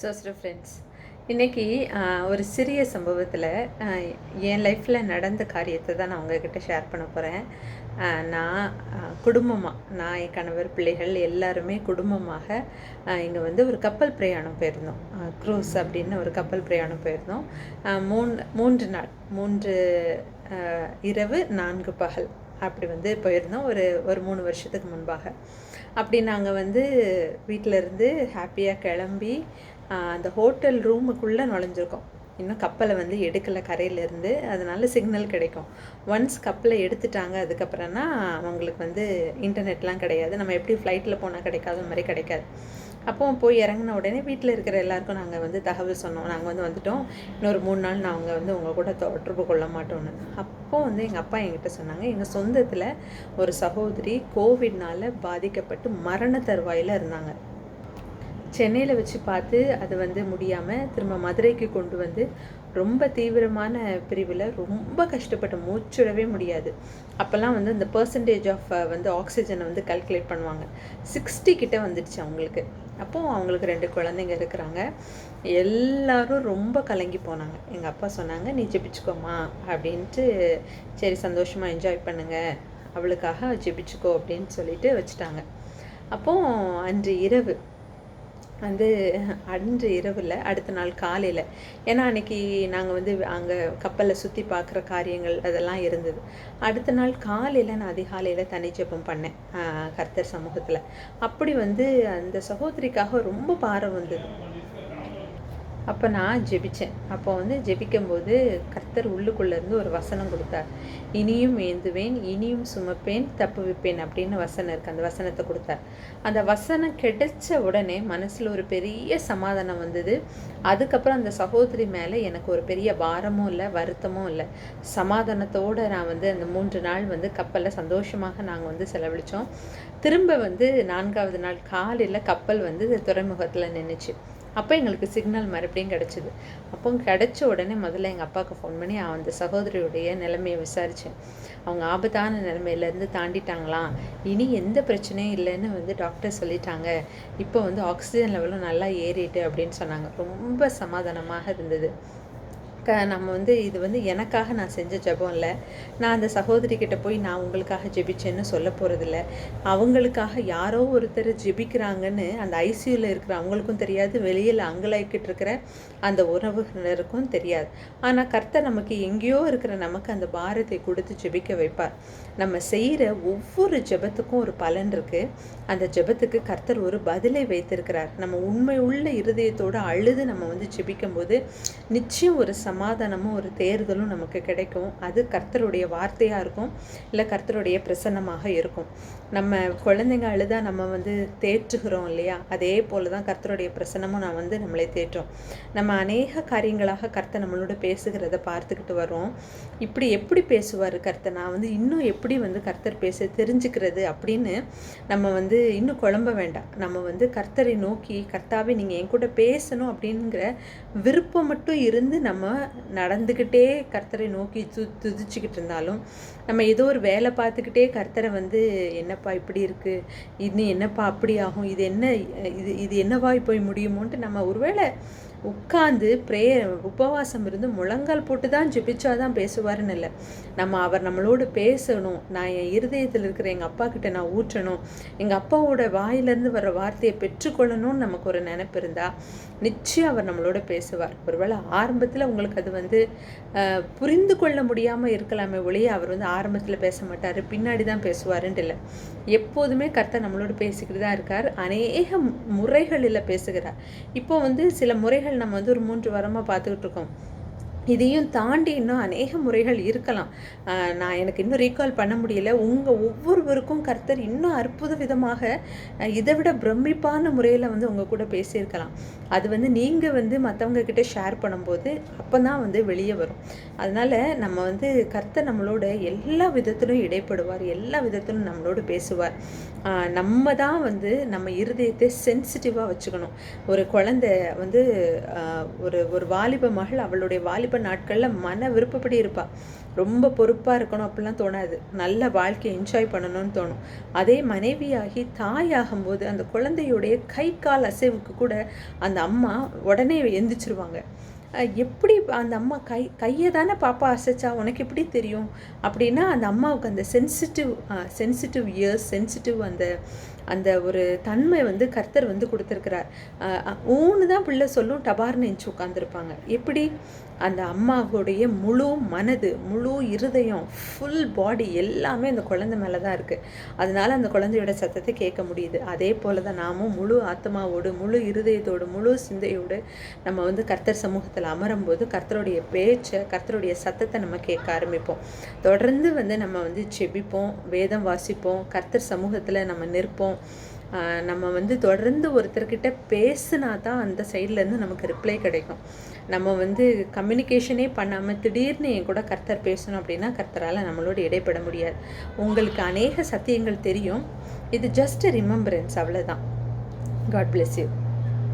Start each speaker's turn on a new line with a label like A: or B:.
A: சோஸ்ர friends இன்றைக்கி ஒரு சிறிய சம்பவத்தில் என் லைஃப்பில் நடந்த காரியத்தை தான் நான் உங்ககிட்ட ஷேர் பண்ண போகிறேன் நான் குடும்பமாக நான் என் கணவர் பிள்ளைகள் எல்லாருமே குடும்பமாக இங்கே வந்து ஒரு கப்பல் பிரயாணம் போயிருந்தோம். க்ரூஸ் அப்படின்னு ஒரு கப்பல் பிரயாணம் போயிருந்தோம். மூணு மூன்று நாள் மூன்று இரவு நான்கு பகல் அப்படி வந்து போயிருந்தோம். ஒரு ஒரு மூணு வருஷத்துக்கு முன்பாக. அப்படி நாங்கள் வந்து வீட்டில் இருந்து ஹாப்பியாக கிளம்பி அந்த ஹோட்டல் ரூமுக்குள்ளே நுழைஞ்சிருக்கோம். இன்னும் கப்பலை வந்து எடுக்கலை கரையிலேருந்து. அதனால சிக்னல் கிடைக்கும். ஒன்ஸ் கப்பலை எடுத்துட்டாங்க அதுக்கப்புறம்னா அவங்களுக்கு வந்து இன்டர்நெட்லாம் கிடையாது. நம்ம எப்படி ஃப்ளைட்டில் போனால் கிடைக்காத மாதிரி கிடைக்காது. அப்போ போய் இறங்கின உடனே வீட்டில் இருக்கிற எல்லாருக்கும் நாங்கள் வந்து தகவல் சொன்னோம். நாங்கள் வந்து வந்துட்டோம். இன்னொரு மூணு நாள் நாங்கள் வந்து உங்கள் கூட தொடர்பு கொள்ள மாட்டோம்னு. அப்போ வந்து எங்கள் அப்பா என்கிட்ட சொன்னாங்க எங்கள் சொந்தத்தில் ஒரு சகோதரி கோவிட்னால் பாதிக்கப்பட்டு மரண தருவாயில் இருந்தாங்க. சென்னையில் வச்சு பார்த்து அது வந்து முடியாமல் திரும்ப மதுரைக்கு கொண்டு வந்து ரொம்ப தீவிரமான பிரிவில் ரொம்ப கஷ்டப்பட்டு மூச்சுடவே முடியாது. அப்போல்லாம் வந்து இந்த பர்சன்டேஜ் ஆஃப் வந்து ஆக்சிஜனை வந்து கல்குலேட் பண்ணுவாங்க. சிக்ஸ்டி கிட்டே வந்துடுச்சு அவங்களுக்கு. அப்போது அவங்களுக்கு ரெண்டு குழந்தைங்க இருக்கிறாங்க. எல்லாரும் ரொம்ப கலங்கி போனாங்க. எங்கள் அப்பா சொன்னாங்க நீ ஜெபிச்சுக்கோமா அப்படின்ட்டு சரி சந்தோஷமாக என்ஜாய் பண்ணுங்கள் அவளுக்காக ஜெபிச்சுக்கோ அப்படின்னு சொல்லிட்டு வச்சுட்டாங்க. அப்போது அன்று இரவு வந்து அன்று இரவில் அடுத்த நாள் காலையில். ஏன்னா அன்னைக்கு நாங்கள் வந்து அங்கே கப்பலில் சுற்றி பார்க்குற காரியங்கள் அதெல்லாம் இருந்தது. அடுத்த நாள் காலையில் நான் அதிகாலையில் தனி ஜெபம் பண்ணேன் கர்த்தர் சமூகத்தில். அப்படி வந்து அந்த சகோதரிக்காக ரொம்ப பாரம் வந்தது. அப்போ நான் ஜெபிச்சேன். அப்போ வந்து ஜெபிக்கும்போது கர்த்தர் உள்ளுக்குள்ளேருந்து ஒரு வசனம் கொடுத்தார். இனியும் ஏந்துவேன் இனியும் சுமப்பேன் தப்புவிப்பேன் அப்படின்னு வசனம் இருக்கு. அந்த வசனத்தை கொடுத்தார். அந்த வசனம் கிடைச்ச உடனே மனசில் ஒரு பெரிய சமாதானம் வந்தது. அதுக்கப்புறம் அந்த சகோதரி மேலே எனக்கு ஒரு பெரிய பாரமும் இல்லை வருத்தமும் இல்லை. சமாதானத்தோடு நான் வந்து அந்த மூன்று நாள் வந்து கப்பலில் சந்தோஷமாக நாங்கள் வந்து செலவழித்தோம் திரும்ப வந்து நான்காவது நாள் காலையில் கப்பல் வந்து துறைமுகத்தில் நின்றுச்சு அப்போ எங்களுக்கு சிக்னல் மறுபடியும் கிடச்சிது. அப்போ கிடச்ச உடனே முதல்ல எங்கள் அப்பாவுக்கு ஃபோன் பண்ணி அந்த சகோதரியுடைய நிலைமையை விசாரித்தேன் அவங்க ஆபத்தான நிலைமையிலேருந்து தாண்டிட்டாங்களாம் இனி எந்த பிரச்சனையும் இல்லைன்னு வந்து டாக்டர் சொல்லிட்டாங்க. இப்போ வந்து ஆக்சிஜன் லெவலும் நல்லா ஏறிட்டு அப்படின்னு சொன்னாங்க. ரொம்ப சமாதானமாக இருந்தது. க நம்ம வந்து இது வந்து எனக்காக நான் செஞ்ச ஜபம் இல்லை. நான் அந்த சகோதரிக்கிட்ட போய் நான் உங்களுக்காக ஜெபிச்சேன்னு சொல்ல போகிறதில்ல அவங்களுக்காக யாரோ ஒருத்தர் ஜெபிக்கிறாங்கன்னு அந்த ஐசியூவில் இருக்கிற அவங்களுக்கும் தெரியாது. வெளியில் அங்கலாய்க்கிட்டு இருக்கிற அந்த உறவினருக்கும் தெரியாது. ஆனால் கர்த்தர் நமக்கு எங்கேயோ இருக்கிற நமக்கு அந்த பாரத்தை கொடுத்து ஜெபிக்க வைப்பார். நம்ம செய்கிற ஒவ்வொரு ஜெபத்துக்கும் ஒரு பலன் இருக்குது அந்த ஜெபத்துக்கு கர்த்தர் ஒரு பதிலை வைத்திருக்கிறார். நம்ம உண்மை உள்ள இருதயத்தோடு அழுது நம்ம வந்து ஜெபிக்கும்போது நிச்சயம் ஒரு சம சமாதானமும் ஒரு தேர்தலும் நமக்கு கிடைக்கும். அது கர்த்தருடைய வார்த்தையாக இருக்கும். இல்லை கர்த்தருடைய பிரசன்னமாக இருக்கும். நம்ம குழந்தைங்க அழுதா நம்ம வந்து தேற்றுகிறோம் இல்லையா? அதே போல தான் கர்த்தருடைய பிரசன்னமும் நான் வந்து நம்மளை தேற்றும். நம்ம அநேக காரியங்களாக கர்த்தர் நம்மளோட பேசுகிறத பார்த்துக்கிட்டு வரோம் இப்படி எப்படி பேசுவார் கர்த்தர்? நான் வந்து இன்னும் எப்படி வந்து கர்த்தர் பேச தெரிஞ்சுக்கிறது அப்படின்னு நம்ம வந்து இன்னும் குழம்ப வேண்டாம். நம்ம வந்து கர்த்தரை நோக்கி கர்த்தாவே நீங்கள் என் கூட பேசணும் அப்படிங்கிற விருப்பம் மட்டும் இருந்து நம்ம நடந்துக்கிட்டே கர்த்தரை நோக்கி து துதிச்சுக்கிட்டு இருந்தாலும் நம்ம ஏதோ ஒரு வேலை பார்த்துக்கிட்டே கர்த்தரை வந்து என்னப்பா இப்படி இருக்குது இன்னும் என்னப்பா அப்படி ஆகும்? இது என்ன இது இது என்னவா போய் முடியுமோன்ட்டு நம்ம ஒருவேளை உட்காந்து ப்ரே உபவாசம் இருந்து முழங்கால் போட்டு தான் ஜெபிச்சாதான் பேசுவாருன்னு இல்லை. நம்ம அவர் நம்மளோடு பேசணும். நான் என் இருதயத்தில் இருக்கிற எங்கள் அப்பா கிட்ட நான் ஊற்றணும். எங்கள் அப்பாவோட வாயிலிருந்து வர வார்த்தையை பெற்றுக்கொள்ளணும்னு நமக்கு ஒரு நினைப்பு இருந்தால் நிச்சயம் அவர் நம்மளோட பேசுவார். ஒருவேளை ஆரம்பத்தில் உங்களுக்கு அது வந்து புரிந்து கொள்ள முடியாமல் இருக்கலாமே ஒழிய அவர் வந்து ஆரம்பத்தில் பேச மாட்டார் பின்னாடி தான் பேசுவாருன்ட்டு இல்லை. எப்போதுமே கர்த்தர் நம்மளோட பேசிக்கிட்டு தான் இருக்கார் அநேக முறைகளில் பேசுகிறார். இப்போ வந்து சில முறைகள் நம்ம வந்து ஒரு மூன்று வாரமாக பார்த்துக்கிட்டு இருக்கோம். இதையும் தாண்டி இன்னும் அநேக முறைகள் இருக்கலாம். நான் எனக்கு இன்னும் ரீகால் பண்ண முடியல. உங்கள் ஒவ்வொருவருக்கும் கர்த்தர் இன்னும் அற்புத விதமாக இதை விட பிரமிப்பான முறையில் வந்து உங்கள் கூட பேசியிருக்கலாம். அது வந்து நீங்கள் வந்து மற்றவங்க கிட்டே ஷேர் பண்ணும்போது அப்போ தான் வந்து வெளியே வரும். அதனால் நம்ம வந்து கர்த்தர் நம்மளோட எல்லா விதத்திலும் இடைப்படுவார் எல்லா விதத்திலும் நம்மளோட பேசுவார். நம்ம தான் வந்து நம்ம இருதயத்தை சென்சிட்டிவாக வச்சுக்கணும். ஒரு குழந்தை வந்து ஒரு ஒரு வாலிப மகள் அவளுடைய வாலிப நாட்களில் மன விருப்பப்படி இருப்பாள் ரொம்ப பொறுப்பாக இருக்கணும் அப்படிலாம் தோணாது. நல்ல வாழ்க்கையை என்ஜாய் பண்ணணும்னு தோணும். அதே மனைவியாகி தாயாகும்போது அந்த குழந்தையுடைய கை கால் அசைவுக்கு கூட அந்த அம்மா உடனே எந்திரிச்சிருவாங்க. எப்படி அந்த அம்மா கை கையை தானே பாப்பா அசைச்சா உனக்கு எப்படி தெரியும்? அப்படின்னா அந்த அம்மாவுக்கு அந்த சென்சிட்டிவ் சென்சிட்டிவ் இயர்ஸ் சென்சிட்டிவ் அந்த அந்த ஒரு தன்மை வந்து கர்த்தர் வந்து கொடுத்துருக்கிறார். ஊன்னு தான் பிள்ளை சொல்லும் டபார்னு எஞ்சி உட்காந்துருப்பாங்க எப்படி? அந்த அம்மாவுடைய முழு மனது முழு இருதயம் ஃபுல் பாடி எல்லாமே அந்த குழந்தை மேலே தான் இருக்குது அதனால அந்த குழந்தையோட சத்தத்தை கேட்க முடியுது. அதே போல் தான் நாமும் முழு ஆத்மாவோடு முழு இருதயத்தோடு முழு சிந்தையோடு நம்ம வந்து கர்த்தர் சமூகத்தில் அமரும்போது கர்த்தருடைய பேச்சை கர்த்தருடைய சத்தத்தை நம்ம கேட்க ஆரம்பிப்போம். தொடர்ந்து வந்து நம்ம வந்து செபிப்போம் வேதம் வாசிப்போம் கர்த்தர் சமூகத்தில் நம்ம நிற்போம். நம்ம வந்து தொடர்ந்து ஒருத்தர்கிட்ட பேசுனா தான் அந்த சைட்லேருந்து நமக்கு ரிப்ளை கிடைக்கும். நம்ம வந்து கம்யூனிகேஷனே பண்ணாமல் திடீர்னு என் கூட கர்த்தர் பேசணும் அப்படின்னா கர்த்தரால் நம்மளோட இடைப்பட முடியாது. உங்களுக்கு அநேக சத்தியங்கள் தெரியும். இது ஜஸ்ட் ரிமெம்பரன்ஸ் அவ்வளோதான் காட் பிளெஸ் யூ